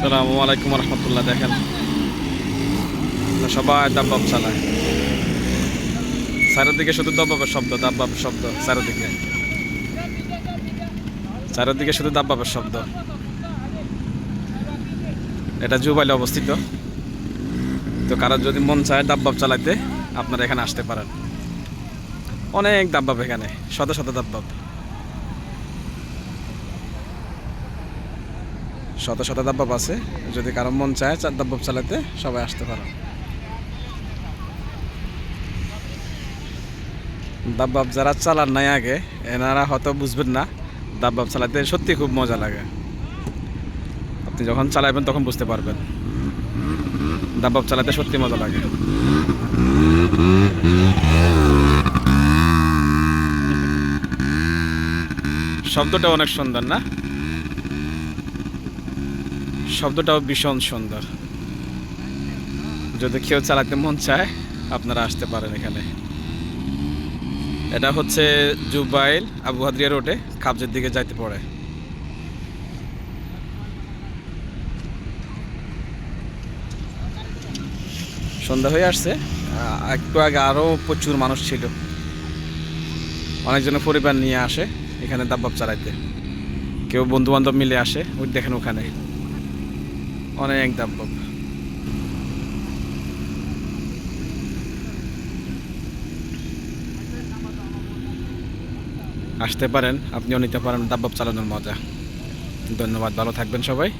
সালামু আলাইকুম রহমতুল্লাহ, দেখেন। সবাই দাব্বাব চালায়। চারিদিকে শুধু দাব্বাবের শব্দ দাব্বাবের শব্দ, চারিদিকে। চারিদিকে শুধু দাব্বাবের শব্দ। এটা জুবাইলে অবস্থিত। তো কারও যদি মন চায় দাব্বাব চালাইতে, আপনারা এখানে আসতে পারেন। অনেক দাব্বাব এখানে, শত শত দাব্বাব শত শত দাব্বাব আছে। যদি কারও মন চায় চার দাব্বাব চালাতে সবাই আসতে পারে। দাব্বাব যারা চালান নাই আগে, এনারা হয়তো বুঝবেন না দাব্বাব চালাতে সত্যি খুব মজা লাগে। আপনি যখন চালাবেন তখন বুঝতে পারবেন। দাব্বাব চালাতে সত্যি মজা লাগে। শব্দটা অনেক সুন্দর না? শব্দটাও ভীষণ সুন্দর। যদি কেউ চালাতে মন চায়, আপনারা আসতে পারেন এখানে। এটা হচ্ছে জুবাইল আবু হাদরিয়া রোডে কাবজের দিকে যাইতে পড়ে। সন্ধ্যা হয়ে আসছে। একটু আগে আরও প্রচুর মানুষ ছিল। অনেকজনের পরিবার নিয়ে আসে, এখানে দাব্বাব চালাইতে। কেউ বন্ধু বান্ধব মিলে আসে, ওই দেখেন ওখানে। অনেক দাম পাব। আসতে পারেন, আপনিও নিতে পারেন দাব্বাব চালানোর মজা। ধন্যবাদ, ভালো থাকবেন সবাই।